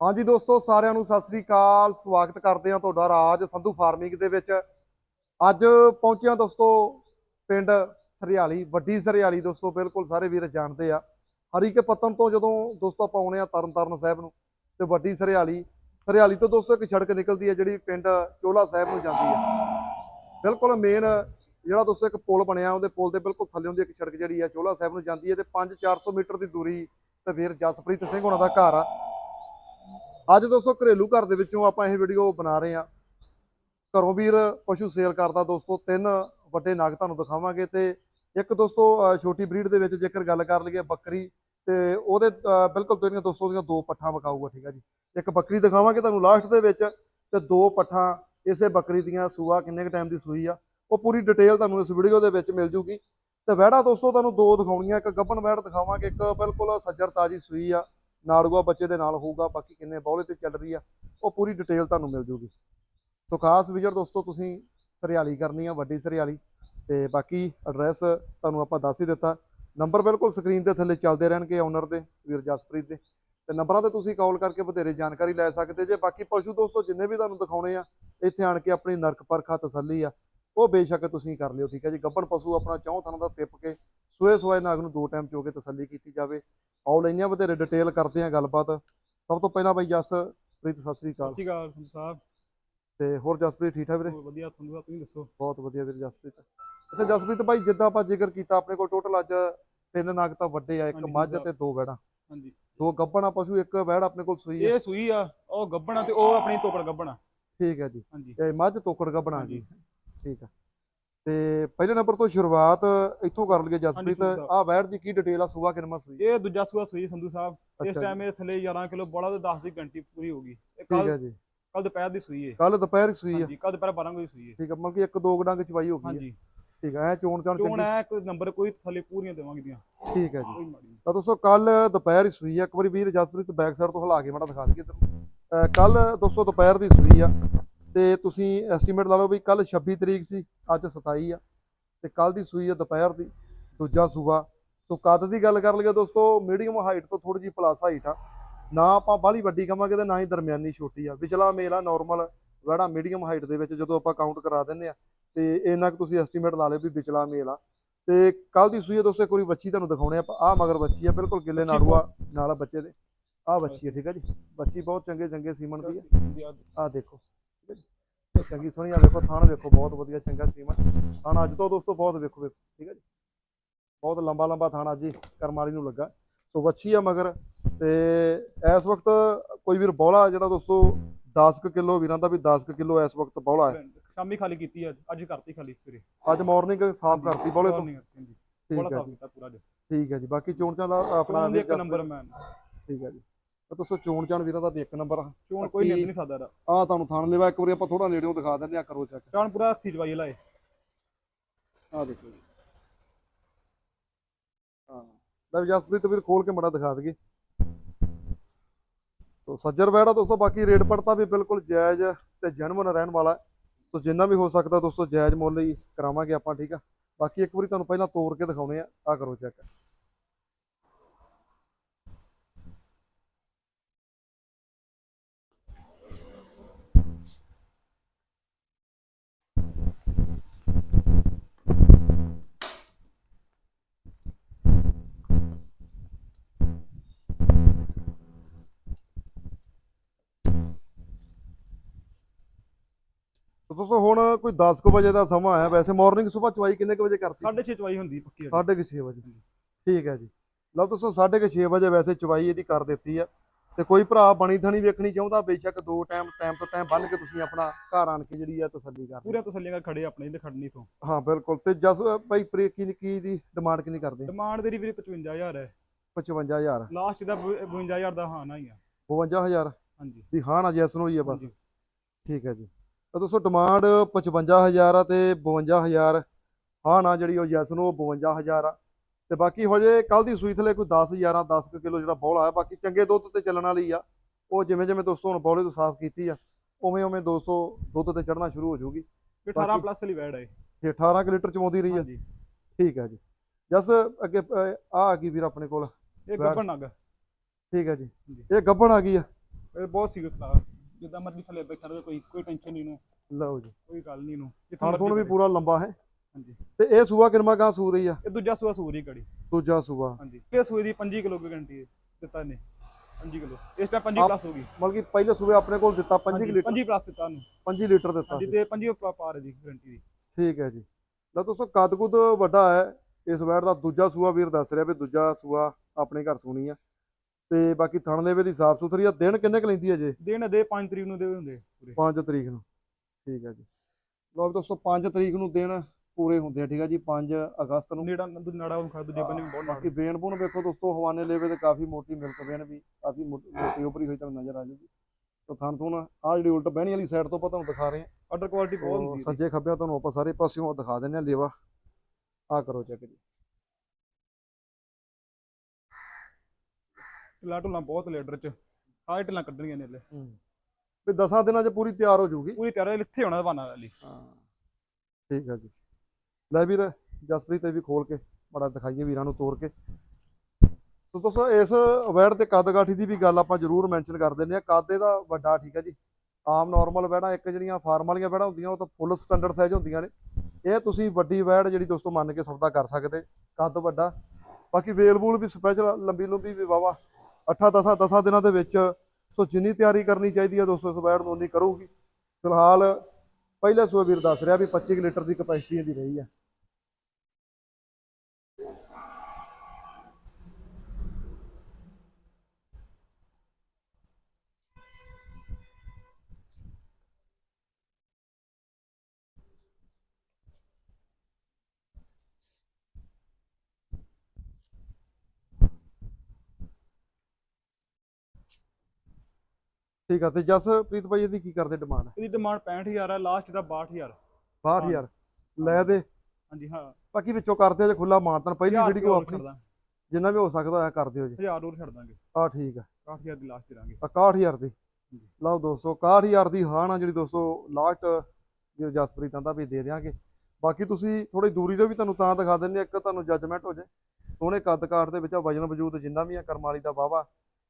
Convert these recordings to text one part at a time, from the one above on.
ਹਾਂਜੀ ਦੋਸਤੋ, ਸਾਰਿਆਂ ਨੂੰ ਸਤਿ ਸ੍ਰੀ ਅਕਾਲ। ਸਵਾਗਤ ਕਰਦੇ ਹਾਂ ਤੁਹਾਡਾ ਰਾਜ ਸੰਧੂ ਫਾਰਮਿੰਗ ਦੇ ਵਿੱਚ। ਅੱਜ ਪਹੁੰਚਿਆ ਦੋਸਤੋ, ਪਿੰਡ ਸਰਿਆਲੀ, ਵੱਡੀ ਸਰਿਆਲੀ ਦੋਸਤੋ, ਬਿਲਕੁਲ ਸਾਰੇ ਵੀਰ ਜਾਣਦੇ ਆ। ਹਰੀਕੇ ਪਤਨ ਤੋਂ ਜਦੋਂ ਦੋਸਤੋ ਆਪਾਂ ਆਉਣੇ ਆ ਤਰਨਤਾਰਨ ਸਾਹਿਬ ਨੂੰ ਤੇ ਵੱਡੀ ਸਰਿਆਲੀ ਸਰਿਆਲੀ ਤੋਂ ਦੋਸਤੋ ਇੱਕ ਸੜਕ ਨਿਕਲਦੀ ਹੈ ਜਿਹੜੀ ਪਿੰਡ ਚੋਲਾ ਸਾਹਿਬ ਨੂੰ ਜਾਂਦੀ ਹੈ। ਬਿਲਕੁਲ ਮੇਨ ਜਿਹੜਾ ਦੋਸਤੋ ਇੱਕ ਪੁਲ ਬਣਿਆ, ਉਹਦੇ ਪੁਲ ਦੇ ਬਿਲਕੁਲ ਥੱਲੇ ਹੁੰਦੀ ਇੱਕ ਸੜਕ ਜਿਹੜੀ ਹੈ ਚੋਲਾ ਸਾਹਿਬ ਨੂੰ ਜਾਂਦੀ ਹੈ ਤੇ 5-400 ਮੀਟਰ ਦੀ ਦੂਰੀ ਤੇ ਵੀਰ ਜਸਪ੍ਰੀਤ ਸਿੰਘ ਉਹਨਾਂ ਦਾ ਘਰ ਆ। ਅੱਜ ਦੋਸਤੋ ਘਰੇਲੂ ਘਰ ਦੇ ਵਿੱਚੋਂ ਆਪਾਂ ਇਹ ਵੀਡੀਓ ਬਣਾ ਰਹੇ ਹਾਂ। ਘਰੋਂ ਵੀਰ ਪਸ਼ੂ ਸੇਲ ਕਰਦਾ ਦੋਸਤੋ, ਤਿੰਨ ਵੱਡੇ ਨਾਗ ਤੁਹਾਨੂੰ ਦਿਖਾਵਾਂਗੇ ਤੇ ਇੱਕ ਦੋਸਤੋ ਛੋਟੀ ਬਰੀਡ ਦੇ ਵਿੱਚ ਜੇਕਰ ਗੱਲ ਕਰ ਲਈਏ ਬੱਕਰੀ, ਤੇ ਉਹਦੇ ਬਿਲਕੁਲ ਜਿਹੜੀਆਂ ਦੋਸਤੋ ਦੀਆਂ ਦੋ ਪੱਠਾਂ ਵਿਕਾਊਗਾ, ਠੀਕ ਆ ਜੀ। ਇੱਕ ਬੱਕਰੀ ਦਿਖਾਵਾਂਗੇ ਤੁਹਾਨੂੰ ਲਾਸਟ ਦੇ ਵਿੱਚ ਤੇ ਦੋ ਪੱਠਾਂ ਇਸੇ ਬੱਕਰੀ ਦੀਆਂ, ਸੂਆ ਕਿੰਨੇ ਕ ਟਾਈਮ ਦੀ ਸੂਈ ਆ, ਉਹ ਪੂਰੀ ਡਿਟੇਲ ਤੁਹਾਨੂੰ ਇਸ ਵੀਡੀਓ ਦੇ ਵਿੱਚ ਮਿਲ ਜੂਗੀ। ਤੇ ਵਹਿੜਾ ਦੋਸਤੋ ਤੁਹਾਨੂੰ ਦੋ ਦਿਖਾਉਣੀਆਂ, ਇੱਕ ਗੱਬਣ ਵਹਿੜ ਦਿਖਾਵਾਂਗੇ, ਇੱਕ ਬਿਲਕੁਲ ਸੱਜਰ ਤਾਜੀ ਸੂਈ ਆ। ਨਾੜੂਆ ਬੱਚੇ ਦੇ ਨਾਲ ਹੋਊਗਾ, ਬਾਕੀ ਕਿੰਨੇ ਬੌਲੇ ਤੇ ਚੱਲ ਰਹੀ ਆ, ਉਹ ਪੂਰੀ ਡਿਟੇਲ ਤੁਹਾਨੂੰ ਮਿਲ ਜੂਗੀ। ਸੋ ਖਾਸ ਵਿਜਰ ਦੋਸਤੋ, ਤੁਸੀਂ ਸਰਿਆਲੀ ਕਰਨੀ ਆ, ਵੱਡੀ ਸਰਿਆਲੀ, ਤੇ ਬਾਕੀ ਐਡਰੈਸ ਤੁਹਾਨੂੰ ਆਪਾਂ ਦੱਸ ਹੀ ਦਿੱਤਾ। ਨੰਬਰ ਬਿਲਕੁਲ ਸਕਰੀਨ ਦੇ ਥੱਲੇ ਚੱਲਦੇ ਰਹਿਣਗੇ ਓਨਰ ਦੇ, ਵੀਰ ਜਸਪ੍ਰੀਤ ਦੇ। ਤੇ ਨੰਬਰਾਂ ਤੇ ਤੁਸੀਂ ਕਾਲ ਕਰਕੇ ਵਧੇਰੇ ਜਾਣਕਾਰੀ ਲੈ ਸਕਦੇ ਜੇ, ਬਾਕੀ ਪਸ਼ੂ ਦੋਸਤੋ, ਜਿੰਨੇ ਵੀ ਤੁਹਾਨੂੰ ਦਿਖਾਉਣੇ ਆ, ਇੱਥੇ ਆਣ ਕੇ ਆਪਣੀ ਨਰਕ ਪਰਖਾ ਤਸੱਲੀ ਆ, ਉਹ ਬੇਸ਼ੱਕ ਤੁਸੀਂ ਕਰ ਲਿਓ, ਠੀਕ ਹੈ ਜੀ? ਗੱਬਣ ਪਸ਼ੂ ਆਪਣਾ ਚੌਂ ਥਾਂ ਦਾ ਟਿੱਪ ਕੇ, ਸੋਏ ਸੂਏ ਨਾਗ ਨੂੰ ਦੋ ਟਾਈਮ ਚੋ ਕੇ ਤਸੱਲੀ ਕੀਤੀ ਜਾਵੇ। ਆਓ ਲੈਂਦੇ ਹਾਂ ਬਥੇਰੇ ਡਿਟੇਲ ਕਰਦੇ ਹਾਂ ਗੱਲਬਾਤ। ਸਭ ਤੋਂ ਪਹਿਲਾਂ ਬਾਈ ਜਸ ਪ੍ਰੀਤ ਸਤਿ ਸ੍ਰੀ ਅਕਾਲ। ਸਤਿ ਸ਼੍ਰੀ ਅਕਾਲ ਸੰਧੂ ਸਾਹਿਬ। ਤੇ ਹੋਰ ਜਸਪ੍ਰੀਤ ਠੀਕ ਠਾਕ ਵੀਰੇ? ਵਧੀਆ ਸੰਧੂ ਸਾਹਿਬ ਤੁਸੀਂ ਦੱਸੋ? ਬਹੁਤ ਵਧੀਆ ਵੀਰੇ ਜਸਪ੍ਰੀਤ। ਅੱਛਾ ਜਸਪ੍ਰੀਤ ਭਾਈ ਜਿੱਦਾਂ ਆਪਾਂ ਜ਼ਿਕਰ ਕੀਤਾ ਆਪਣੇ ਕੋਲ ਟੋਟਲ ਅੱਜ ਤਿੰਨ ਨਗ ਤਾਂ ਵੱਡੇ ਆ ਇੱਕ ਮੱਝ। ਤੇ ਦੋ ਵੈੜਾਂ। ਹਾਂਜੀ। ਦੋ ਗੱਬਣਾ ਪਸ਼ੂ ਇੱਕ ਵੈੜ ਆਪਣੇ ਕੋਲ ਸੂਈ ਹੈ ਇਹ ਸੂਈ ਆ ਉਹ ਗੱਬਣਾ ਤੇ ਉਹ ਆਪਣੀ ਤੋਕੜ ਗੱਬਣਾ ਠੀਕ ਹੈ ਜੀ। ਇਹ ਮੱਝ ਤੋਕੜ ਗੱਬਣਾ। ਗਈ। ਠੀਕ ਆ। ਤੇ ਪਹਿਲੇ ਨੰਬਰ ਤੋਂ ਸ਼ੁਰੂਆਤ ਇੱਥੋਂ ਕਰ ਲਈਏ ਜਸਪ੍ਰੀਤ। ਆਹ ਵੈੜ ਦੀ ਕੀ ਡਿਟੇਲ ਆ? ਸੂਆ ਕਿੰਨਾ ਸੂਈ? ਇਹ ਦੂਜਾ ਸੂਆ ਸੂਈ ਸੰਧੂ ਸਾਹਿਬ। ਇਸ ਟਾਈਮ ਇਹ ਥੱਲੇ 11 ਕਿਲੋ ਬੋਲਾ ਤੇ 10 ਦੀ ਘੰਟੀ ਪੂਰੀ ਹੋ ਗਈ। ਠੀਕ ਹੈ ਜੀ। ਕੱਲ ਦੁਪਹਿਰ ਦੀ ਸੂਈ ਹੈ ਕੱਲ ਦੁਪਹਿਰ ਹੀ ਸੂਈ ਆ। ਹਾਂਜੀ ਕੱਲ ਦੁਪਹਿਰ 12 ਵਜੇ ਸੂਈ ਹੈ ਠੀਕ ਆ ਮਤਲਬ ਕਿ ਇੱਕ ਦੋ ਗਡਾਂ ਚਵਾਈ ਹੋ ਗਈ ਹੈ ਹਾਂਜੀ। ਠੀਕ ਆ ਐ ਚੋਣ ਚਾਣ ਚੋਣ ਚੰਗੀ? ਹੈ ਕੋਈ ਨੰਬਰ ਕੋਈ ਥੱਲੇ ਪੂਰੀਆਂ ਦੇਵਾਂਗੇ ਦੀਆਂ। ਠੀਕ ਹੈ ਜੀ। ਤਾਂ ਦੋਸਤੋ ਕੱਲ ਦੁਪਹਿਰ ਹੀ ਸੂਈ ਆ। ਇੱਕ ਵਾਰੀ ਵੀਰ ਜਸਪ੍ਰੀਤ ਬੈਕ ਸਾਈਡ ਤੋਂ ਹਿਲਾ ਕੇ ਮਾੜਾ ਦਿਖਾ ਦਈਏ ਤੁਹਾਨੂੰ ਕੱਲ ਦੋਸਤੋ ਦੁਪਹਿਰ ਦੀ ਸੂਈ ਆ। ਤੇ ਤੁਸੀਂ ਐਸਟੀਮੇਟ ਲਾ ਲਓ ਵੀ ਕੱਲ 26 ਤਰੀਕ ਸੀ ਅੱਜ 27 ਆ ਤੇ ਕੱਲ ਦੀ ਸੂਈ ਆ ਦੁਪਹਿਰ ਦੀ ਦੂਜਾ ਸੂਆ। ਸੋ ਕੱਦ ਦੀ ਗੱਲ ਕਰ ਲਈਏ ਦੋਸਤੋ ਮੀਡੀਅਮ ਹਾਈਟ ਤੋਂ ਥੋੜੀ ਜੀ ਪਲੱਸ ਹਾਈਟ ਆ। ਨਾ ਆਪਾਂ ਬਾਹਲੀ ਵੱਡੀ ਕਵਾਂਗੇ ਤੇ ਨਾ ਹੀ ਦਰਮਿਆਨੀ ਛੋਟੀ ਆ। ਵਿਚਲਾ ਮੇਲ ਆ ਨਾਰਮਲ ਵੜਾ ਮੀਡੀਅਮ ਹਾਈਟ ਦੇ ਵਿੱਚ ਜਦੋਂ ਆਪਾਂ ਕਾਊਂਟ ਕਰਾ ਦਿੰਨੇ ਆ। ਤੇ ਇੰਨਾ ਕੁ ਤੁਸੀਂ ਐਸਟੀਮੇਟ ਲਾ ਲਿਓ ਵੀ ਵਿਚਲਾ ਮੇਲ ਆ। ਤੇ ਕੱਲ ਦੀ ਸੂਈ ਆ ਦੋਸਤੋ ਇੱਕ ਵਾਰੀ ਬੱਚੀ ਤੁਹਾਨੂੰ ਦਿਖਾਉਣੇ ਆਪਾਂ। ਆ ਮਗਰ ਬੱਚੀ ਆ ਬਿਲਕੁਲ ਗਿੱਲੇ ਨਾੜੂਆ ਨਾਲ ਬੱਚੇ ਦੇ। ਆ ਬੱਚੀ ਆ ਠੀਕ ਆ ਜੀ। ਬੱਚੀ ਬਹੁਤ ਚੰਗੇ ਚੰਗੇ ਸੀਮਨ ਦੀ ਆ। ਆ ਦੇਖੋ। ਚੰਗੀ ਸੋਹਣੀ ਆ ਵੇਖੋ ਥਾਣ ਵੇਖੋ ਬਹੁਤ ਵਧੀਆ ਚੰਗਾ ਸੀਮਨ ਥਾਣ ਅੱਜ ਤੋਂ ਦੋਸਤੋ ਬਹੁਤ ਵੇਖੋ ਵੇਖੋ ਠੀਕ ਹੈ ਜੀ? ਬਹੁਤ ਲੰਬਾ ਲੰਬਾ ਥਾਣ ਅੱਜ ਹੀ ਕਰਮ ਵਾਲੀ ਨੂੰ ਲੱਗਾ। ਸੋ ਵੱਛੀ ਆ ਮਗਰ ਤੇ ਇਸ ਵਕਤ ਕੋਈ ਵੀਰ ਬੌਲਾ ਜਿਹੜਾ ਦੋਸਤੋ 10 ਕਿਲੋ ਵੀਰਾਂ ਦਾ ਵੀ 10 ਕਿਲੋ ਇਸ ਵਕਤ ਬੌਲਾ ਹੈ। ਸ਼ਾਮੀ ਖਾਲੀ ਕੀਤੀ ਅੱਜ ਅੱਜ ਕਰਤੀ ਖਾਲੀ ਸਵੇਰੇ। ਅੱਜ ਮਾਰਨਿੰਗ ਸਾਫ਼ ਕਰਤੀ ਬੌਲੇ ਤੋਂ। ਠੀਕ ਬੋਲਾ ਹੈ ਸਾਫ਼ ਜੀ। ਕੀਤਾ ਪੂਰਾ ਜੀ ਠੀਕ ਹੈ ਜੀ। ਬਾਕੀ ਚੋਣ ਚਾਂ ਦਾ ਆਪਣਾ ਇੱਕ ਨੰਬਰ ਮੈਨ ਠੀਕ ਹੈ ਜੀ। ਤਾਂ ਦੋਸਤੋ ਚੋਣ ਚਾਣ ਵੀਰਾਂ ਦਾ ਵੀ ਇੱਕ ਨੰਬਰ ਆ। ਚੋਣ ਕੋਈ ਨਿੰਦ ਨਹੀਂ ਸਕਦਾ ਇਹਦਾ। ਆਹ ਤੁਹਾਨੂੰ ਥਾਣ ਲੈਵਾ ਇੱਕ ਵਾਰੀ ਆਪਾਂ ਥੋੜਾ ਨੇੜਿਓਂ ਦਿਖਾ ਦਿੰਦੇ ਆ ਕਰੋ ਚੈੱਕ ਚੋਣ ਪੂਰਾ ਹੱਥੀ ਜਵਾਈ ਲਾਏ। ਆਹ ਦੇਖੋ ਜੀ। ਹਾਂ ਲੈ ਜਸਪ੍ਰੀਤ ਵੀਰ ਖੋਲ ਕੇ ਮੜਾ ਦਿਖਾ ਦਈਏ। ਤੋ ਸੱਜਰ ਬੈੜਾ ਦੋਸਤੋ ਬਾਕੀ ਰੇਟ ਪੜਤਾ ਵੀ ਬਿਲਕੁਲ ਜਾਇਜ਼ ਤੇ ਜਨਮਨ ਰਹਿਣ ਵਾਲਾ। ਸੋ ਜਿੰਨਾ ਵੀ ਹੋ ਸਕਦਾ ਦੋਸਤੋ ਜਾਇਜ਼ ਮੁੱਲ ਹੀ ਕਰਾਵਾਂਗੇ ਆਪਾਂ ਠੀਕ ਆ? ਬਾਕੀ ਇੱਕ ਵਾਰੀ ਤੁਹਾਨੂੰ ਪਹਿਲਾਂ ਤੋੜ ਕੇ ਦਿਖਾਉਣੇ ਆ ਆ ਕਰੋ ਚੈੱਕ ਦੋਸਤੋ ਹੁਣ ਕੋਈ 10 ਕੁ ਵਜੇ ਦਾ ਸਮਾਂ ਹੈ ਵੈਸੇ ਮਾਰਨਿੰਗ ਸਵੇਰ ਚਵਾਈ ਕਿੰਨੇ ਕੁ ਵਜੇ ਕਰਤੀ ਸੀ? 6:30 ਚਵਾਈ ਹੁੰਦੀ ਪੱਕੀ ਇਹਦੀ। ਸਾਢੇ ਕੁ ਛੇ ਵਜੇ। ਠੀਕ ਹੈ ਜੀ। ਲਓ ਦੋਸਤੋ ਸਾਢੇ ਕੁ ਛੇ ਵਜੇ ਵੈਸੇ ਚਵਾਈ ਇਹਦੀ ਕਰ ਦਿੱਤੀ ਆ। ਤੇ ਕੋਈ ਭਰਾ ਬਣੀ ਥਣੀ ਵੇਖਣੀ ਚਾਹੁੰਦਾ ਬੇਸ਼ੱਕ ਦੋ ਟਾਈਮ ਟਾਈਮ ਤੋਂ ਟਾਈਮ ਬੰਨ ਕੇ ਤੁਸੀਂ ਆਪਣਾ ਘਰ ਆਣ ਕੇ ਜਿਹੜੀ ਆ ਤਸੱਲੀ ਕਰ ਪੂਰੇ ਤਸੱਲੀਆਂ ਨਾਲ ਖੜੇ ਆਪਣੇ ਇਹਦੇ ਖੜਨੀ ਤੋਂ। ਹਾਂ ਬਿਲਕੁਲ। ਤੇ ਜਸ ਭਾਈ ਪ੍ਰੇ ਕੀ ਕੀ ਦੀ ਡਿਮਾਂਡ ਕਿੰਨੀ ਕਰਦੇ? ਡਿਮਾਂਡ ਤੇਰੀ ਵੀਰੇ 55000 ਹੈ। 55000 ਲਾਸਟ ਦਾ 52000 ਦਾ ਹਾਂ ਨਾ ਹੀ ਆ। 52000 ਹਾਂਜੀ। ਵੀ ਹਾਂ ਨਾ ਜੈਸ ਨੂੰ ਹੀ ਆ ਬਸ। ਠੀਕ ਹੈ ਜੀ। ਤਾਂ ਦੋਸਤੋ ਡਿਮਾਂਡ 55000 ਆ ਤੇ 52000 ਹਾਂ ਨਾ ਜਿਹੜੀ ਉਹ ਜੈਸ ਨੂੰ ਉਹ 52000 ਆ। ਤੇ ਬਾਕੀ ਹੋ ਜੇ ਕੱਲ ਦੀ ਸੂਈ ਥਲੇ ਕੋਈ 10 11 10 ਕਿਲੋ ਜਿਹੜਾ ਬੌਲਾ ਆ ਬਾਕੀ ਚੰਗੇ ਦੁੱਧ ਤੇ ਚੱਲਣ ਵਾਲੀ ਆ। ਉਹ ਜਿਵੇਂ ਜਿਵੇਂ ਦੋਸਤੋ ਹੁਣ ਬੌਲੇ ਤੋਂ ਸਾਫ਼ ਕੀਤੀ ਆ ਉਵੇਂ ਉਵੇਂ ਦੋਸਤੋ ਦੁੱਧ ਤੇ ਚੜਨਾ ਸ਼ੁਰੂ ਹੋ ਜਾਊਗੀ। ਇਹ 18 ਬਾਕੀ- ਪਲੱਸ ਵਾਲੀ ਵੈੜ ਹੈ ਤੇ 18 ਕਿ ਲੀਟਰ ਚਵਾਉਂਦੀ ਰਹੀ ਆ। ਠੀਕ ਹੈ ਜੀ। ਜਸ ਅੱਗੇ ਆ ਆ ਗਈ ਵੀਰ ਆਪਣੇ ਕੋਲ। ਇਹ। ਗੱਬਣ ਨਗ ਠੀਕ ਹੈ ਜੀ। ਇਹ ਗੱਬਣ ਆ ਗਈ ਆ। ਇਹ ਬਹੁਤ ਸੀਰੀਅਸ ਲਾ। ਜਿੱਦਾਂ ਮਰਜ਼ੀ ਥੱਲੇ ਬੈਠਾ ਰਹੇ ਕੋਈ ਕੋਈ ਟੈਨਸ਼ਨ ਨਹੀਂ ਨੂੰ ਲਓ ਜੀ। ਕੋਈ ਗੱਲ ਨਹੀਂ ਨੂੰ ਜਿੱਥੋਂ ਮਰਜ਼ੀ ਥੁਣ ਵੀ। ਪੂਰਾ ਲੰਬਾ ਹੈ। ਹਾਂਜੀ। ਤੇ ਇਹ ਸੂਆ ਕਿਨਮਾ ਗਾਂ ਸੂ ਰਹੀ ਆ? ਇਹ ਦੂਜਾ ਸੂਆ ਸੂਰੀ ਕੜੀ ਦੂਜਾ ਸੂਆ। ਹਾਂਜੀ। ਇਹ ਸੂਏ ਦੀ 5 ਕਿਲੋ ਗਰੰਟੀ ਦਿੱਤਾ ਨੇ 5 ਕਿਲੋ। ਇਸ ਟਾਈਮ 5 ਆਪ- ਪਲੱਸ ਹੋ ਗਈ। ਮਤਲਬ ਕਿ ਪਹਿਲੇ ਸੂਏ ਆਪਣੇ ਕੋਲ ਦਿੱਤਾ 5 ਲੀਟਰ। 5 ਪਲੱਸ ਦਿੱਤਾ ਨੂੰ 5 ਲੀਟਰ ਦਿੱਤਾ ਸੀ। ਤੇ 5 ਪਾਰ ਹੈ ਜੀ ਗਰੰਟੀ ਦੀ। ਠੀਕ ਹੈ ਜੀ। ਲਓ ਦੋਸਤੋ ਕੱਦ ਕੁੱਦ ਵੱਡਾ ਹੈ। ਇਸ ਵੈੜ ਦਾ ਦੂਜਾ ਸੂਆ ਵੀਰ ਦੱਸ ਰਿਹਾ ਵੀ ਦੂਜਾ ਸੂਆ ਆਪਣੇ ਘਰ ਸੋਣੀ ਆ। ਤੇ ਬਾਕੀ ਥਣ ਦੇਵੇ ਦੀ ਸਾਫ਼ ਸੁਥਰੀ ਆ। ਦਿਨ ਕਿੰਨੇ ਕੁ ਲੈਂਦੀ ਹੈ ਜੇ? ਦਿਨ ਦੇ 5 ਤਰੀਕ ਨੂੰ ਦੇ ਹੁੰਦੇ ਪੂਰੇ। 5 ਤਰੀਕ ਨੂੰ। ਠੀਕ ਹੈ ਜੀ। ਵੀ ਦੋਸਤੋ 5 ਤਰੀਕ ਨੂੰ ਦਿਨ ਪੂਰੇ ਹੁੰਦੇ ਆ ਠੀਕ ਹੈ ਜੀ। 5 ਅਗਸਤ ਨੂੰ। ਨੇੜਾ ਨੜਾ ਉਹ ਖਾ ਦੂਜੇ ਬੰਨੇ ਵੀ ਬਹੁਤ ਬਾਕੀ ਬੇਨ ਬੂਨ ਵੇਖੋ ਦੋਸਤੋ ਹਵਾਨੇ ਲੇਵੇ ਤੇ ਕਾਫੀ ਮੋਟੀ ਮਿਲਕ ਵੇਨ ਵੀ ਕਾਫੀ ਮੋਟੀ ਉਭਰੀ ਹੋਈ ਤੁਹਾਨੂੰ ਨਜ਼ਰ ਆ ਜਾਊਗੀ। ਤਾਂ ਥਣ ਥੁਣ ਆ ਜਿਹੜੀ ਉਲਟ ਬਹਿਣੀ ਵਾਲੀ ਸਾਈਡ ਤੋਂ ਆਪਾਂ ਤੁਹਾਨੂੰ ਦਿਖਾ ਰਹੇ ਹਾਂ। ਆਰਡਰ ਕੁਆਲਿਟੀ ਬਹੁਤ ਹੁੰਦੀ ਸੱਜੇ ਖੱਬਿਆਂ ਤੁਹਾਨੂੰ ਆਪਾਂ ਸਾਰੇ ਪਾਸਿਓਂ ਦਿਖਾ ਦਿੰਦੇ ਆ ਲੇਵਾ। ਆ ਕਰੋ ਚੈੱਕ ਜੀ। ਢਿੱਲਾਂ ਢੁੱਲਾਂ ਬਹੁਤ ਲੀਡਰ ਚ। ਸਾਰੇ ਢਿੱਲਾਂ ਕੱਢਣੀਆਂ ਨੇ ਲੈ ਵੀ 10 ਦਿਨਾਂ 'ਚ ਪੂਰੀ ਤਿਆਰ ਹੋ ਜਾਊਗੀ? ਪੂਰੀ ਤਿਆਰ ਹੈ ਇੱਥੇ ਹੋਣਾ ਦਵਾਨਾ ਵਾਲੀ ਹਾਂ। ਠੀਕ ਹੈ ਜੀ। ਲੈ ਵੀਰ ਜਸਪ੍ਰੀਤ ਇਹ ਵੀ ਖੋਲ ਕੇ ਬੜਾ ਦਿਖਾਈਏ ਵੀਰਾਂ ਨੂੰ ਤੋੜ ਕੇ। ਸੋ ਦੋਸਤੋ ਇਸ ਵੈੜ ਤੇ ਕੱਦ ਕਾਠੀ ਦੀ ਵੀ ਗੱਲ ਆਪਾਂ ਜ਼ਰੂਰ ਮੈਂਸ਼ਨ ਕਰ ਦਿੰਦੇ ਆ ਕੱਦ ਇਹਦਾ ਵੱਡਾ ਠੀਕ ਹੈ ਜੀ। ਆਮ ਨਾਰਮਲ ਵੈੜਾਂ ਇੱਕ ਜਿਹੜੀਆਂ ਫਾਰਮ ਵਾਲੀਆਂ ਵੈੜਾਂ ਹੁੰਦੀਆਂ ਉਹ ਤਾਂ ਫੁੱਲ ਸਟੈਂਡਰਡ ਸਾਈਜ਼ ਹੁੰਦੀਆਂ ਨੇ। ਇਹ ਤੁਸੀਂ ਵੱਡੀ ਵੈੜ ਜਿਹੜੀ ਦੋਸਤੋ ਮੰਨ ਕੇ ਸੌਦਾ ਕਰ ਸਕਦੇ। ਕੱਦ ਵੱਡਾ। ਬਾਕੀ ਵੇਲ ਵੂਲ ਵੀ ਸਪੈਸ਼ਲ ਲੰਬੀ ਲੰਬੀ ਵੀ ਵਾਵਾ 8 10 10 ਦਿਨਾਂ ਦੇ ਵਿੱਚ, ਸੋ ਜਿੰਨੀ ਤਿਆਰੀ ਕਰਨੀ ਚਾਹੀਦੀ ਹੈ ਦੋਸਤੋ ਇਸ ਵੈੜ ਨੂੰ ਉਨੀ ਕਰੂਗੀ। ਫਿਲਹਾਲ, ਪਹਿਲਾ ਸੂਆ ਵੀਰ ਦੱਸ ਰਿਹਾ ਵੀ 25 ਕੁ ਲੀਟਰ ਦੀ ਕਪੈਸਿਟੀ ਇਹਦੀ ਰਹੀ ਹੈ ਠੀਕ ਆ ਤੇ ਜਸਪ੍ਰੀਤ ਭਾਈ ਇਹਦੀ ਕੀ ਕਰਦੇ ਡਿਮਾਂਡ ਇਹਦੀ ਡਿਮਾਂਡ 65000 ਹੈ ਲਾਸਟ ਦਾ 62000 62000 ਲੈ ਦੇ। ਹਾਂਜੀ ਹਾਂ। ਬਾਕੀ ਵਿੱਚੋਂ ਕਰਦੇ ਆ ਜੇ ਖੁੱਲਾ ਮਾਨਤਨ ਪਹਿਲੀ ਵੀਡੀਓ ਆਪਣੀ। ਦਾਂ ਜਿੰਨਾ ਵੀ ਹੋ ਸਕਦਾ ਹੈ ਕਰ ਦਿਓ ਜੀ। ਹਜ਼ਾਰ ਹੋਰ ਛੱਡ ਦਾਂਗੇ। ਆ ਠੀਕ ਆ। 60000 ਦੀ ਲਾਸਟ ਦੇਵਾਂਗੇ 61000 ਦੀ। ਲਓ ਦੋਸਤੋ 61000 ਦੀ ਹਾਂ ਨਾ ਜਿਹੜੀ ਦੋਸਤੋ ਲਾਸਟ ਵੀਰ ਜਸਪ੍ਰੀਤ ਆਂਦਾ ਵੀ ਦੇ ਦਿਆਂਗੇ। ਬਾਕੀ ਤੁਸੀਂ ਥੋੜੀ ਦੂਰੀ ਤੋਂ ਵੀ ਤੁਹਾਨੂੰ ਤਾਂ ਦਿਖਾ ਹਾਂ, ਇੱਕ ਤੁਹਾਨੂੰ ਜੱਜਮੈਂਟ ਹੋ ਜਾਏ ਸੋਹਣੇ ਕੱਦ ਕਾਠ ਦੇ ਵਿੱਚ ਆ ਵਜਨ ਵਜੂਦ ਜਿੰਨਾ ਵੀ ਆ ਕਰਮਾਲੀ ਦਾ ਵਾਵਾ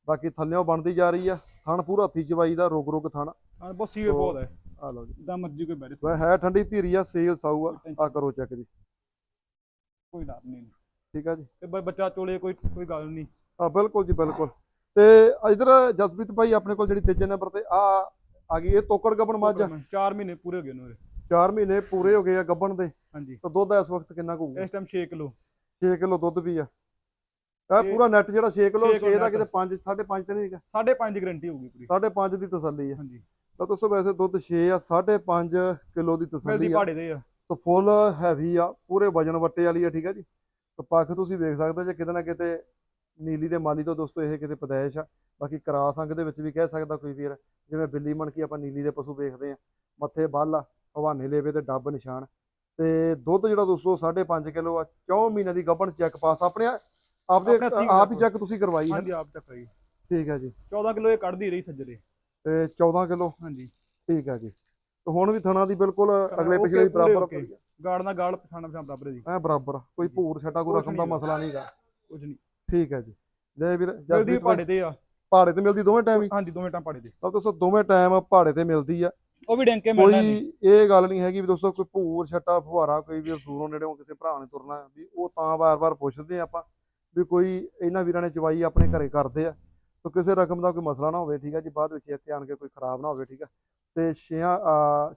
ਬਾਕੀ ਥੱਲਿਓਂ ਬਣਦੀ ਜਾ ਰਹੀ ਆ। ਥਣ ਪੂਰਾ ਹੱਥੀ ਚਵਾਈ ਦਾ ਰੁਕ ਰੁਕ ਥਣ। ਹਾਂ ਬਹੁਤ ਸੀਵੇ ਬਹੁਤ ਹੈ ਆ ਲਓ ਜੀ। ਜਿੱਦਾਂ ਮਰਜ਼ੀ ਕੋਈ ਬੈਠੇ। ਵੈ ਹੈ ਠੰਡੀ ਧੀਰੀ ਆ ਸੇਲ ਸਾਊ ਆ। ਆ ਕਰੋ ਚੈੱਕ ਜੀ। ਕੋਈ ਡਰ ਨਹੀਂ। ਠੀਕ ਆ ਜੀ। ਤੇ ਬੱਚਾ ਚੋਲੇ ਕੋਈ ਕੋਈ ਗੱਲ ਨਹੀਂ। ਆ ਬਿਲਕੁਲ ਜੀ ਬਿਲਕੁਲ। ਤੇ ਇਧਰ ਜਸਪ੍ਰੀਤ ਭਾਈ ਆਪਣੇ ਕੋਲ ਜਿਹੜੀ ਤੀਜੇ ਨੰਬਰ ਤੇ ਆ ਆ ਗਈ ਇਹ ਤੋਕੜ ਗੱਬਣ ਮੱਝ। ਆ 4 ਮਹੀਨੇ ਪੂਰੇ ਹੋ ਗਏ ਨੇ 4 ਮਹੀਨੇ ਪੂਰੇ ਹੋ ਗਏ ਆ ਗੱਬਣ ਦੇ। ਹਾਂਜੀ। ਤਾਂ ਦੁੱਧ ਇਸ ਵਕਤ ਕਿੰਨਾ ਕੁ ਹੋਊਗਾ? ਇਸ ਟਾਈਮ 6 ਕਿਲੋ। 6 ਕਿਲੋ ਦੁੱਧ ਵੀ ਆ। ਇਹ ਪੂਰਾ ਨੈਟ ਜਿਹੜਾ 6 ਕਿਲੋ ਛੇ 6 ਦਾ। ਕਿਤੇ 5 5.5 ਤੇ ਨਹੀਂ ਹੈਗਾ? 5.5 ਦੀ ਗਾਰੰਟੀ ਹੋਊਗੀ ਪੂਰੀ। 5.5 ਦੀ ਤਸੱਲੀ ਆ। ਹਾਂਜੀ। ਤਾਂ ਦੋਸਤੋ ਵੈਸੇ ਦੁੱਧ 6 ਆ 5.5 ਕਿਲੋ ਦੀ ਤਸੱਲੀ ਆ। ਦੇ ਆ। ਸੋ ਫੁੱਲ ਹੈਵੀ ਆ ਪੂਰੇ ਵਜਨ ਵੱਟੇ ਵਾਲੀ ਆ ਠੀਕ ਆ ਜੀ? ਸੋ ਪੱਖ ਤੁਸੀਂ ਵੇਖ ਸਕਦੇ ਜੇ ਕਿਤੇ ਨਾ ਕਿਤੇ ਨੀਲੀ ਦੇ ਮਾਲੀ ਤੋਂ ਦੋਸਤੋ ਇਹ ਕਿਤੇ ਪਦੈਸ਼ ਆ। ਬਾਕੀ ਕਰਾਸ ਅੰਗ ਦੇ ਵਿੱਚ ਵੀ ਕਹਿ ਸਕਦਾ ਕੋਈ ਵੀਰ ਜਿਵੇਂ ਬਿੱਲੀ ਮਣਕੀ ਆਪਾਂ ਨੀਲੀ ਦੇ ਪਸ਼ੂ ਵੇਖਦੇ ਆ। ਮੱਥੇ ਬੱਲ ਆ ਹਵਾਨੇ ਲੇਵੇ ਤੇ ਡੱਬ ਨਿਸ਼ਾਨ। ਤੇ ਦੁੱਧ ਜਿਹੜਾ ਦੋਸਤੋ 5.5 ਕਿਲੋ ਆ 4 ਮਹੀਨਿਆਂ ਦੀ ਗੱਭਣ ਚੈੱਕ ਪਾਸ ਆਪਣੇ ਆਪਦੇ ਆਪਣੇ ਹੱਥੀਂ ਆਪ ਹੀ। ਚੈੱਕ ਤੁਸੀਂ ਕਰਵਾਈ ਹੈ। ਹਾਂਜੀ ਆਪ ਚੱਕ ਰਹੀ ਠੀਕ ਹੈ ਜੀ। 14 ਕਿਲੋ ਇਹ ਕੱਢਦੀ ਰਹੀ ਸੱਜਰੇ। ਤੇ 14 ਕਿਲੋ? ਹਾਂਜੀ। ਠੀਕ ਹੈ ਜੀ। ਤੇ ਹੁਣ ਵੀ ਥਣਾ ਦੀ ਬਿਲਕੁਲ ਅਗਲੇ ਪਿਛਲੇ ਦੀ ਬਰਾਬਰ। ਗਾੜ ਨਾਲ ਗਾੜ ਪਛਾਣਾ ਪਛਾਣ ਬਰਾਬਰ ਦੀ ਐ ਬਰਾਬਰ। ਕੋਈ ਭੂਰ ਛਟਾ ਕੋਈ ਕੁਛ ਰਸਮ ਦਾ ਨਹੀਂ। ਮਸਲਾ ਨਹੀਂਗਾ ਕੁਝ ਨਹੀਂ। ਠੀਕ ਹੈ ਜੀ। ਜੈ ਵੀਰ ਜਸਪ੍ਰੀਤ ਪਹਾੜੇ ਤੇ ਆ। ਪਹਾੜੇ ਤੇ ਮਿਲਦੀ ਦੋਵੇਂ ਟਾਈਮ ਹੀ? ਹਾਂਜੀ ਦੋਵੇਂ ਟਾਂ ਪਹਾੜੇ ਤੇ। ਤਾਂ ਦੋਸਤੋ ਦੋਵੇਂ ਟਾਈਮ ਪਹਾੜੇ ਤੇ ਮਿਲਦੀ ਆ। ਉਹ ਵੀ ਡੈਂਕੇ ਮਿਲਣਾ ਨਹੀਂ ਕੋਈ ਇਹ ਗੱਲ ਨਹੀਂ ਹੈਗੀ ਵੀ ਦੋਸਤੋ ਕੋਈ ਭੂਰ ਛੱਟਾ ਫੁਹਾਰਾ ਕੋਈ ਵੀ ਦੂਰੋਂ ਨੇੜੇੋਂ ਕਿਸੇ ਭਰਾ ਨੇ ਤੁਰਨਾ ਵੀ ਉਹ ਤਾਂ ਵਾਰ-ਵਾਰ ਪੁੱਛਦੇ ਆ ਆਪਾਂ। ਵੀ ਕੋਈ ਇਹਨਾਂ ਵੀਰਾਂ ਨੇ ਚਵਾਈ ਆਪਣੇ ਘਰੇ ਕਰਦੇ ਆ। ਤਾਂ ਕਿਸੇ ਰਕਮ ਦਾ ਕੋਈ ਮਸਲਾ ਨਾ ਹੋਵੇ, ਠੀਕ ਆ ਜੀ? ਬਾਅਦ ਵਿੱਚ ਇੱਥੇ ਆਣ ਕੇ ਕੋਈ ਖਰਾਬ ਨਾ ਹੋਵੇ, ਠੀਕ ਆ? ਤੇ 6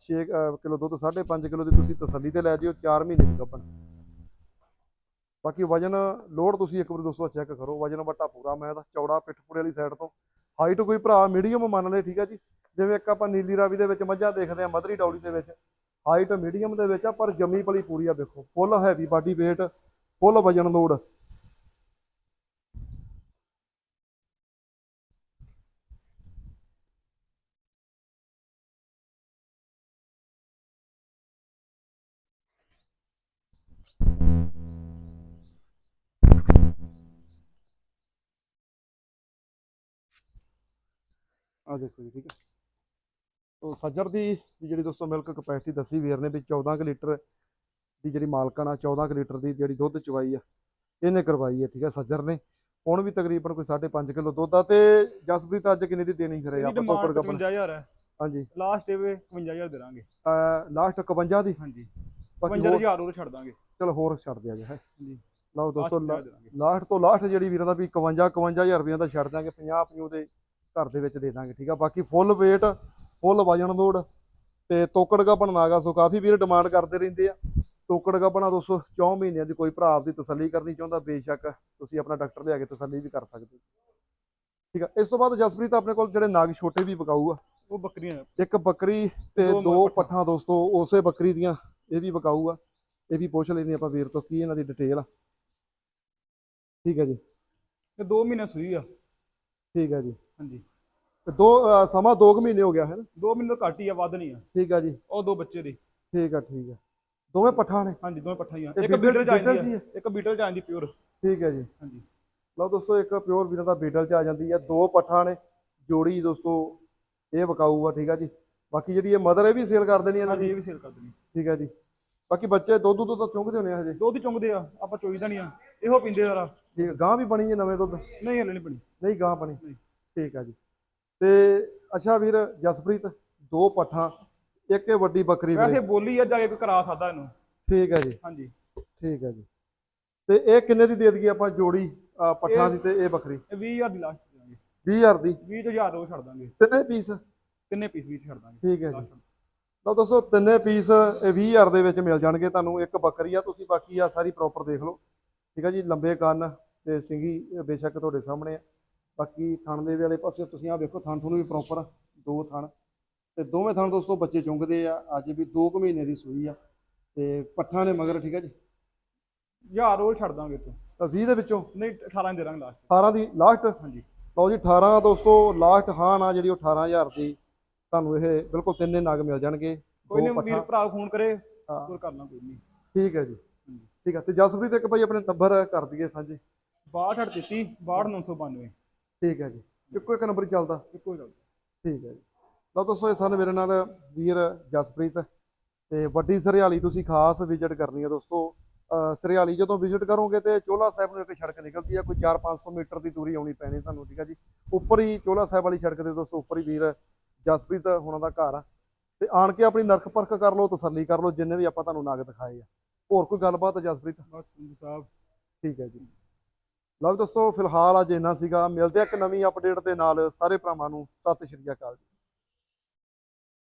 6 ਕਿਲੋ ਦੁੱਧ 5.5 ਕਿਲੋ ਦੀ ਤੁਸੀਂ ਤਸੱਲੀ ਤੇ ਲੈ ਜਿਓ 4 ਮਹੀਨੇ ਦੀ ਗੱਭਣ ਬਾਕੀ ਵਜਨ ਲੋਡ ਤੁਸੀਂ ਇੱਕ ਵਾਰ ਦੋਸਤੋ ਚੈੱਕ ਕਰੋ, ਵਜਨ ਵੱਟਾ ਪੂਰਾ ਮੈਂ ਤਾਂ ਚੌੜਾ ਪਿੱਠਪੂਰੇ ਵਾਲੀ ਸਾਈਡ ਤੋਂ। ਹਾਈਟ ਕੋਈ ਭਰਾ ਮੀਡੀਅਮ ਮੰਨ ਲਏ, ਠੀਕ ਆ ਜੀ? ਜਿਵੇਂ ਇੱਕ ਆਪਾਂ ਨੀਲੀ ਰਾਵੀ ਦੇ ਵਿੱਚ ਮੱਝਾਂ ਦੇਖਦੇ ਆ, ਮਧਰੀ ਡੌਲੀ ਦੇ ਵਿੱਚ। ਹਾਈਟ ਮੀਡੀਅਮ ਦੇ ਵਿੱਚ ਆ, ਪਰ ਜਮੀ ਪਲੀ ਪੂਰੀ ਆ ਵੇਖੋ full heavy body weight full ਵਜਨ ਲੋਡ ਆ ਦੇਖੋ ਜੀ ਠੀਕ ਹੈ। ਤੋ ਸੱਜਰ ਦੀ ਜਿਹੜੀ ਦੋਸਤੋ ਮਿਲਕ ਕਪੈਸਿਟੀ ਦੱਸੀ ਵੀਰ ਨੇ ਵੀ 14 ਕੁ ਲੀਟਰ ਦੀ ਜਿਹੜੀ ਮਾਲਕਣ ਆ 14 ਕੁ ਲੀਟਰ ਦੀ ਜਿਹੜੀ ਦੁੱਧ ਚਵਾਈ ਆ ਇਹਨੇ ਕਰਵਾਈ ਹੈ ਠੀਕ ਹੈ ਸੱਜਰ ਨੇ। ਹੁਣ ਵੀ ਤਕਰੀਬਨ ਕੋਈ 5.5 ਕਿਲੋ ਦੁੱਧ ਆ ਤੇ ਜਸਪ੍ਰੀਤ ਅੱਜ ਕਿੰਨੇ ਦੀ ਦੇਣੀ ਇਹਦੀ ਆਪਾਂ ਤੋਕੜ ਗੱਬਣ 55000 ਹੈ। ਹਾਂਜੀ। ਲਾਸਟ ਇਹ 51000 ਦੇ ਦਾਂਗੇ ਲਾਸਟ 51 ਦੀ? ਹਾਂਜੀ। ਬਾਕੀ ਹੋਰ 55000 ਉਹ ਛੱਡ ਦਾਂਗੇ। ਚਲੋ ਹੋਰ ਛੱਡ ਦਿਆ ਜੇ ਹੈ। ਜੀ। ਲਓ ਦੋਸਤੋ Last 50 ਦੇ ਦਾਂਗੇ ਲਾਸਟ ਤੋਂ ਲਾਸਟ ਜਿਹੜੀ ਵੀਰਾਂ ਦਾ ਵੀ 51 51000 ਰੁਪਏ ਦਾ ਛੱਡ ਦਾਂਗੇ 50 50 ਦੇ ਘਰ ਦੇ ਵਿੱਚ ਦੇ ਦਾਂਗੇ ਠੀਕ ਆ? ਬਾਕੀ ਫੁੱਲ weight ਫੁੱਲ ਵਜਨ ਲੋਡ ਤੇ ਤੋਕੜ ਗਾ ਬਣਨਾਗਾ ਸੋ ਕਾਫੀ ਵੀਰ ਡਿਮਾਂਡ ਕਰਦੇ ਰਹਿੰਦੇ ਆ। ਤੋਕੜ ਗਾ ਬਣਾ ਦੋਸਤੋ 4 ਮਹੀਨਿਆਂ ਦੀ ਕੋਈ ਭਰਾ ਆਪਦੀ ਤਸੱਲੀ ਕਰਨੀ ਚਾਹੁੰਦਾ ਬੇਸ਼ੱਕ ਤੁਸੀਂ ਆਪਣਾ ਡਾਕਟਰ ਲਿਆ ਕੇ ਤਸੱਲੀ ਵੀ ਕਰ ਸਕਦੇ ਹੋ। ਠੀਕ ਆ? ਇਸ ਤੋਂ ਬਾਅਦ ਜਸਪ੍ਰੀਤ ਆਪਣੇ ਕੋਲ ਜਿਹੜੇ ਨਾਗ ਛੋਟੇ ਵੀ ਵਿਕਾਊ ਆ। ਉਹ ਬੱਕਰੀਆਂ ਇੱਕ ਬੱਕਰੀ ਤੇ ਦੋ ਪੱਠਾਂ। ਦੋਸਤੋ ਉਸੇ ਬੱਕਰੀ ਦੀਆਂ ਇਹ ਵੀ ਵਿਕਾਊ ਆ। ਇਹ ਵੀ ਪੁੱਛ ਲੈਣੀ ਆਪਾਂ ਵੀਰ ਤੋਂ ਕੀ ਇਹਨਾਂ ਦੀ ਡਿਟੇਲ ਆ। ਠੀਕ ਹੈ ਜੀ। ਤੇ 2 ਮਹੀਨੇ ਸੂਈ ਆ। ਠੀਕ ਹੈ ਜੀ। ਹਾਂਜੀ। ਤੇ ਦੋ ਅਹ ਸਮਾਂ 2 ਮਹੀਨੇ ਹੋ ਗਿਆ ਹੈ ਨਾ? 2 ਮਹੀਨੇ ਤੋਂ ਘੱਟ ਹੀ ਆ ਵੱਧ ਨਹੀਂ ਆ। ਠੀਕ ਆ ਜੀ। ਉਹ ਦੋ ਬੱਚੇ ਦੀ। ਠੀਕ ਆ ਠੀਕ ਆ। ਦੋਵੇਂ ਪੱਠਾਂ ਨੇ? ਹਾਂਜੀ ਦੋਵੇਂ ਪੱਠਾ ਹੀ ਆ। ਇੱਕ ਬੀਟਲ- ਚ ਬੀਟਲ ਆਂਦੀ ਜੀ ਆ? ਹੈ? ਇੱਕ ਬੀਟਲ ਚ ਆਂਦੀ ਪਿਓਰ। ਠੀਕ ਹੈ ਜੀ। ਹਾਂਜੀ। ਲਓ ਦੋਸਤੋ ਇੱਕ ਪਿਓਰ ਵੀਰਾਂ ਦਾ ਬੀਟਲ ਚ ਆ ਜਾਂਦੀ ਹੈ ਦੋ ਪੱਠਾਂ ਨੇ। ਜੋੜੀ ਦੋਸਤੋ ਇਹ ਵਿਕਾਊ ਆ ਠੀਕ ਆ ਜੀ। ਬਾਕੀ ਜਿਹੜੀ ਇਹ ਮਦਰ ਇਹ ਵੀ ਸੇਲ ਕਰ ਦੇਣੀ ਇਹਨਾਂ ਹਾਂਜੀ ਦੀ? ਇਹ ਵੀ ਸੇਲ ਕਰ ਦੇਣੀ। ਠੀਕ ਆ ਜੀ। ਬਾਕੀ ਬੱਚੇ ਦੁੱਧ ਦੁੱਧ ਤਾਂ ਚੁੰਗਦੇ ਹੋਣੇ ਆ ਹਜੇ? ਦੁੱਧ ਚੁੰਗਦੇ ਆ ਆਪਾਂ ਚੋਈਦਾ ਨਹੀਂ ਆ। ਇਹੋ ਪੀਂਦੇ ਯਾਰਾ ਠੀਕ ਆ, ਗਾਂ ਵੀ ਬਣੀ ਹੈ ਨਵੇਂ ਦੁੱਧ? ਨਹੀਂ ਹਲੇ ਨਹੀਂ ਬਣੀ। ਨਹੀਂ ਗਾਂ ਬਣੀ। ਨਹੀਂ। ਠੀਕ ਆ ਜੀ। ਤੇ ਅੱਛਾ ਵੀਰ ਜਸਪ੍ਰੀਤ ਦੋ ਪੱਠਾਂ ਇੱਕ ਇਹ ਵੱਡੀ ਬੱਕਰੀ ਵੈਸੇ ਬੋਲੀ ਆ ਜਾ ਕੇ ਕੋਈ ਕਰਾ ਸਕਦਾ ਇਹਨੂੰ? ਠੀਕ ਹੈ ਜੀ। ਹਾਂਜੀ। ਠੀਕ ਹੈ ਜੀ। ਤੇ ਇਹ ਕਿੰਨੇ ਦੀ ਦੇ ਦਈਏ ਆਪਾਂ ਜੋੜੀ ਪੱਠਾਂ ਦੀ ਤੇ ਇਹ ਬੱਕਰੀ? ਇਹ 20000 ਦੀ ਲਾਸਟ ਦੇਵਾਂਗੇ 20000 ਦੀ? 20000 ਉਹ ਛੱਡ ਦਾਂਗੇ। ਤਿੰਨੇ ਪੀਸ ਤਿੰਨੇ ਪੀਸ ਵੀ ਛੱਡ ਦਾਂਗੇ। ਠੀਕ ਹੈ ਜੀ। ਲਓ ਦੋਸਤੋ ਤਿੰਨੇ ਪੀਸ ਇਹ 20000 ਦੇ ਵਿੱਚ ਮਿਲ ਜਾਣਗੇ ਤੁਹਾਨੂੰ। ਇੱਕ ਬੱਕਰੀ ਆ ਤੁਸੀਂ ਬਾਕੀ ਆ ਸਾਰੀ ਪ੍ਰੋਪਰ ਦੇਖ ਲਓ। ਠੀਕ ਹੈ ਜੀ ਲੰਬੇ ਕੰਨ ਤੇ ਸਿੰਗੀ ਬੇਸ਼ੱਕ ਤੁਹਾਡੇ ਸਾਹਮਣੇ ਆ। ਬਾਕੀ ਥਣ ਦੇ ਵਾਲੇ ਪਾਸੇ ਤੁਸੀਂ ਆ ਵੇਖੋ ਥਣ ਤੁਹਾਨੂੰ ਵੀ ਪ੍ਰੋਪਰ ਦੋ ਥਣ। ਤੇ ਦੋਵੇਂ ਥਣ ਦੋਸਤੋ ਬੱਚੇ ਚੁੰਗਦੇ ਆ ਅੱਜ ਵੀ 2 ਕੁ ਮਹੀਨੇ ਦੀ ਸੂਈ ਆ। ਤੇ ਪੱਠਾਂ ਨੇ ਮਗਰ ਠੀਕ ਹੈ ਜੀ? ਹਜ਼ਾਰ ਉਹ ਛੱਡ ਦਾਂਗੇ ਤੂੰ ਤਾਂ 20 ਦੇ ਵਿੱਚੋਂ? ਨਹੀਂ 18 ਦੇ ਦਾਂਗੇ ਲਾਸਟ 18 ਦੀ ਲਾਸਟ ਹਾਂਜੀ। ਲਓ ਜੀ 18 ਦੋਸਤੋ ਲਾਸਟ ਹਾਂ ਨਾ ਜਿਹੜੀ ਉਹ 18000 ਦੀ ਤੁਹਾਨੂੰ ਇਹ ਬਿਲਕੁਲ ਤਿੰਨੇ ਨਗ ਮਿਲ ਜਾਣਗੇ। ਕੋਈ ਨਹੀਂ ਵੀਰ ਭਰਾ ਫੋਨ ਕਰੇ ਹੋਰ ਕਰਨਾ ਕੋਈ ਨਹੀਂ ਠੀਕ ਹੈ ਜੀ। ਠੀਕ ਹੈ ਤੇ ਜਸਪ੍ਰੀਤ ਇੱਕ ਭਾਈ ਆਪਣੇ ਨੰਬਰ ਕਰ ਦਈਏ ਸਾਂਝੇ। 62 ਦਿੱਤੀ 62992 ਠੀਕ ਹੈ ਜੀ। ਇੱਕੋ ਇੱਕ ਨੰਬਰ ਹੀ ਚੱਲਦਾ। ਇੱਕੋ ਗੱਲ ਠੀਕ ਹੈ ਜੀ। ਲਓ ਦੋਸਤੋ ਇਹ ਸਨ ਮੇਰੇ ਨਾਲ ਵੀਰ ਜਸਪ੍ਰੀਤ ਤੇ ਵੱਡੀ ਸਰਿਆਲੀ ਤੁਸੀਂ ਖਾਸ ਵਿਜ਼ਿਟ ਕਰਨੀ ਹੈ ਦੋਸਤੋ। ਸਰਿਆਲੀ ਜਦੋਂ ਵਿਜ਼ਿਟ ਕਰੋਗੇ ਤੇ ਚੋਲਾ ਸਾਹਿਬ ਨੂੰ ਇੱਕ ਸੜਕ ਨਿਕਲਦੀ ਹੈ। ਕੋਈ 4-500 ਮੀਟਰ ਦੀ ਦੂਰੀ ਆਉਣੀ ਪੈਣੀ ਤੁਹਾਨੂੰ ਠੀਕ ਹੈ ਜੀ। ਉੱਪਰ ਹੀ ਚੋਲਾ ਸਾਹਿਬ ਵਾਲੀ ਸੜਕ ਦੇ ਦੋਸਤੋ ਉੱਪਰ ਹੀ ਵੀਰ ਜਸਪ੍ਰੀਤ ਹੋਣਾ ਦਾ ਘਰ ਆ। ਤੇ ਆਣ ਕੇ ਆਪਣੀ ਨਰਕ ਪਰਖ ਕਰ ਲਓ ਤਸੱਲੀ ਕਰ ਲਓ ਜਿੰਨੇ ਵੀ ਆਪਾਂ ਤੁਹਾਨੂੰ ਨਾਗ ਦਿਖਾਏ ਆ। ਹੋਰ ਕੋਈ ਗੱਲਬਾਤ ਜਸਪ੍ਰੀਤ? ਬਸ ਸਾਹਿਬ। ਠੀਕ ਹੈ ਜੀ। ਲਓ ਵੀ ਦੋਸਤੋ, ਫਿਲਹਾਲ ਅੱਜ ਇੰਨਾ ਸੀਗਾ। ਮਿਲਦੇ ਆ ਇੱਕ ਨਵੀਂ ਅਪਡੇਟ ਦੇ ਨਾਲ। ਸਾਰੇ ਭਰਾਵਾਂ ਨੂੰ ਸਤਿ ਸ਼੍ਰੀ ਅਕਾਲ ਜੀ।